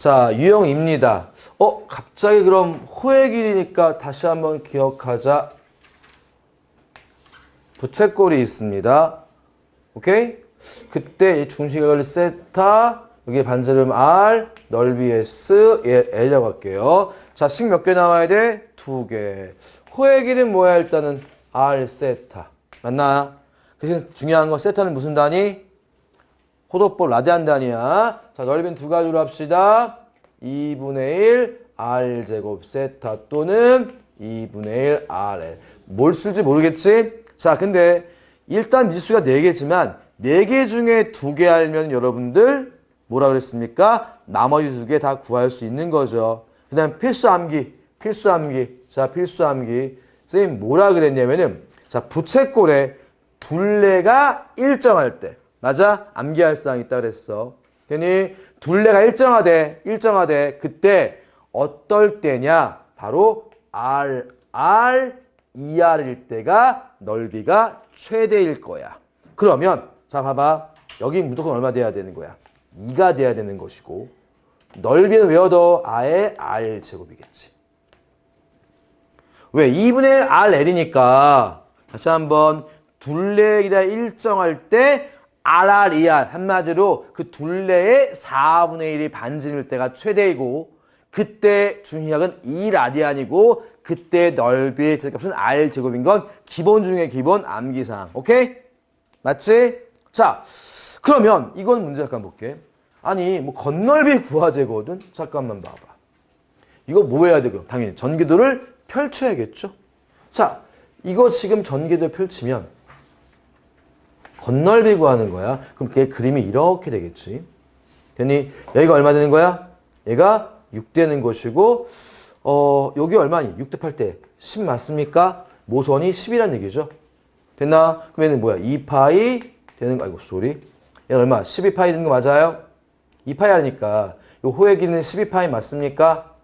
자, 유형입니다. 어, 갑자기 그럼 호의 길이니까 다시 한번 기억하자. 부채꼴이 있습니다. 오케이? 그때 이 중심각을 세타, 여기 반지름 R, 넓이 S, 예, L이라고 할게요. 자, 식 몇 개 나와야 돼? 두 개. 호의 길이는 뭐야? 일단은 R 세타. 맞나? 대신 중요한 건 세타는 무슨 단위? 호도법 라디안 단위야. 자, 넓이는 두 가지로 합시다. 2분의 1 R 제곱 세타 또는 2분의 1 RL. 뭘 쓸지 모르겠지? 자, 근데 일단 미수가 4개지만 4개 중에 2개 알면 여러분들 뭐라 그랬습니까? 나머지 두 개 다 구할 수 있는 거죠. 그 다음 필수 암기, 필수 암기. 자, 필수 암기. 선생님 뭐라 그랬냐면은 자, 부채꼴에 둘레가 일정할 때 맞아? 암기할 사항 있다 그랬어. 괜히 둘레가 일정하대, 일정하대. 그때 어떨 때냐? 바로 R, R, ER일 때가 넓이가 최대일 거야. 그러면 자 봐봐. 여기 무조건 얼마 돼야 되는 거야? 2가 돼야 되는 것이고 넓이는 왜 얻어? 아예 R 제곱이겠지. 왜? 2분의 1 RL이니까 다시 한번 둘레가 일정할 때 RR, ER 한마디로 그 둘레의 4분의 1이 반지일 때가 최대이고 그때 중심각은 2라디안이고 그때 넓이의 대값은 R 제곱인 건 기본 중에 기본 암기사항. 오케이? 맞지? 자, 그러면 이건 문제 잠깐 볼게. 아니, 뭐 건널비 구하제거든? 잠깐만 봐봐. 이거 뭐 해야 되고? 당연히 전기도를 펼쳐야겠죠? 자, 이거 지금 전기도 펼치면 건널비 구하는 거야. 그럼 그게 그림이 이렇게 되겠지. 되니 여기가 얼마 되는 거야? 얘가 6 되는 것이고 어 여기 얼마니? 6 대팔 때10 맞습니까? 모선이 10이라는 얘기죠. 됐나? 그러면 뭐야? 2파이 되는 거 아이고 소리. 얘 얼마? 12파이 되는 거 맞아요? 2파이 하니까 요 호의 길이는 12파이 맞습니까?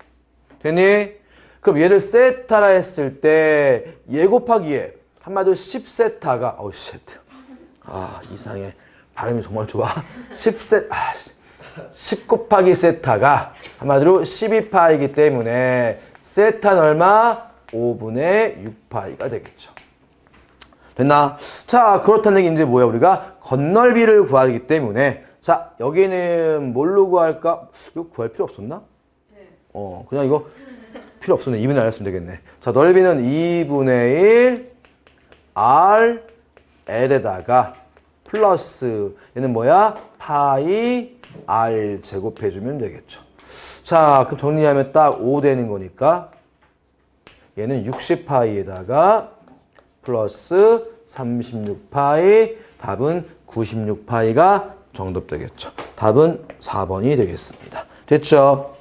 되니? 그럼 얘를 세타라 했을 때 얘 곱하기 얘 한마디로 10세타가 어우 쉣. 아 이상해. 발음이 정말 좋아. 10세 아, 10 곱하기 세타가 한마디로 12파이기 때문에 세타는 얼마? 5분의 6파이가 되겠죠. 됐나? 자 그렇다는 얘기 이제 뭐야? 우리가 건널비를 구하기 때문에. 자 여기는 뭘로 구할까? 이거 구할 필요 없었나? 어 그냥 이거 필요 없었네. 2분의 1 했으면 되겠네. 자 넓이는 2분의 1 R L에다가 플러스 얘는 뭐야? 파이 R 제곱해주면 되겠죠. 자, 그럼 정리하면 딱 5 되는 거니까 얘는 60파이에다가 플러스 36파이 답은 96파이가 정답 되겠죠. 답은 4번이 되겠습니다. 됐죠?